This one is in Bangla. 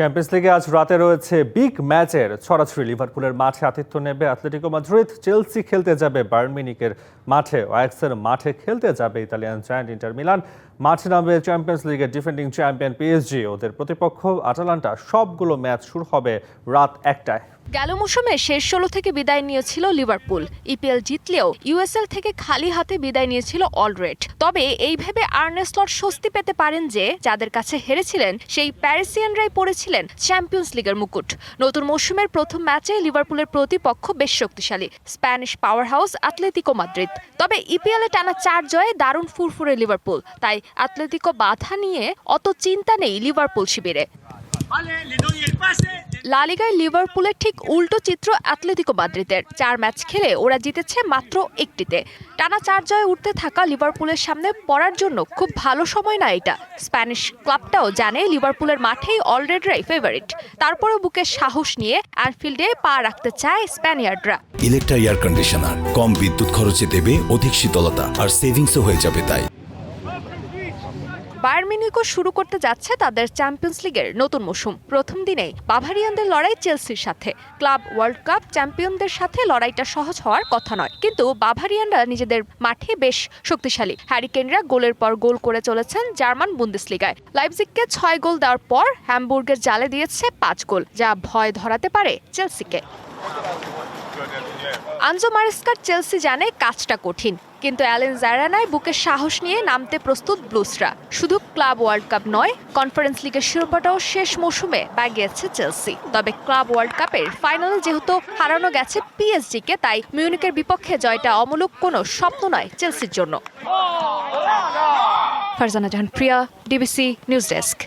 চ্যাম্পিয়ন্স লিগে আজ রাতে রয়েছে বিগ ম্যাচের ছড়াছড়ি। লিভারপুলের মাঠে আতিথ্য নেবে অ্যাথলেটিকো মাদ্রিদ চেলসি খেলতে যাবে বার্মিনিকের মাঠে। ওয়াক্সের মাঠে খেলতে যাবে ইতালিয়ান জায়ান্ট ইন্টার মিলান মাঠে নামবে চ্যাম্পিয়ন্স লিগের ডিফেন্ডিং চ্যাম্পিয়ন পিএসজি ওদের প্রতিপক্ষ আটালান্টা, সবগুলো ম্যাচ শুরু হবে রাত একটায়। গেল মৌসুমে শেষ ষোলো থেকে বিদায় নিয়েছিল লিভারপুল। ইপিএল জিতলেও ইউএসএল থেকে খালি হাতে বিদায় নিয়েছিল অলরেড। তবে এই ভেবে আর্নে স্লট স্বস্তি পেতে পারেন যে, যাদের কাছে হেরেছিলেন, সেই প্যারিসিয়ানরাই পড়েছিলেন চ্যাম্পিয়ন্স লিগের মুকুট। নতুন মৌসুমের প্রথম ম্যাচে লিভারপুলের প্রতিপক্ষ বেশ শক্তিশালী, Spanish power house Atletico Madrid তবে ইপিএলে টানা চার জয়ে দারুণ ফুরফুরে লিভারপুল। তাই আতলেতিকো বাধা নিয়ে অত চিন্তা নেই লিভারপুল শিবিরে। Vale, le doy el pase. লা লিগায় লিভারপুলের ঠিক উল্টো চিত্র অ্যাথলেটিকো মাদ্রিদের। চার ম্যাচ খেলে ওরা জিতেছে মাত্র একটিতে। টানা চার জয়ে উঠতে থাকা লিভারপুলের সামনে পড়ার জন্য খুব ভালো সময় না এটা। স্প্যানিশ ক্লাবটাও জানে লিভারপুলের মাঠেই অলরেডরাই ফেভারিট তারপরে বুকে সাহস নিয়ে অ্যানফিল্ডে পা রাখতে চায় স্প্যানিয়ার্ডরা। ইলেকট্রা এয়ার কন্ডিশনার কম বিদ্যুৎ খরচে দেবে অধিক শীতলতা আর সেভিংসও হয়ে যাবে তাই। বায়ার শুরু করতে যাচ্ছে তাদের চ্যাম্পিয়ন্স লিগের নতুন মৌসুম। প্রথম দিনেই বাভারিয়ানদের লড়াই চেলসির সাথে। ক্লাব ওয়ার্ল্ড কাপ চ্যাম্পিয়নদের সাথে লড়াইটা সহজ হওয়ার কথা নয়। কিন্তু বাভারিয়ানরা নিজেদের মাঠে বেশ শক্তিশালী। হ্যারিকেনরা গোলের পর গোল করে চলেছেন জার্মান বুন্দেসলিগায়। লাইপজিগকে ছয় গোল দেওয়ার পর হ্যামবুর্গের জালে দিয়েছে পাঁচ গোল, যা ভয় ধরাতে পারে চেলসিকে। আনজো মারেস্কার চেলসি জানে কাজটা কঠিন, কিন্তু অ্যালেন জারানায় বুকে সাহস নিয়ে নামতে প্রস্তুত ব্লুসরা শুধু ক্লাব ওয়ার্ল্ড কাপ নয়, কনফারেন্স লিগের শিরোপাটাও শেষ মৌসুমে বাগিয়েছে চেলসি। তবে ক্লাব ওয়ার্ল্ড কাপের ফাইনালে যেহেতু হারানো গেছে পিএসজিকে, তাই মিউনিকের বিপক্ষে জয়টা অমূলক কোনো স্বপ্ন নয় চেলসির জন্য। Farzana Jahan, Priya, DBC news desk.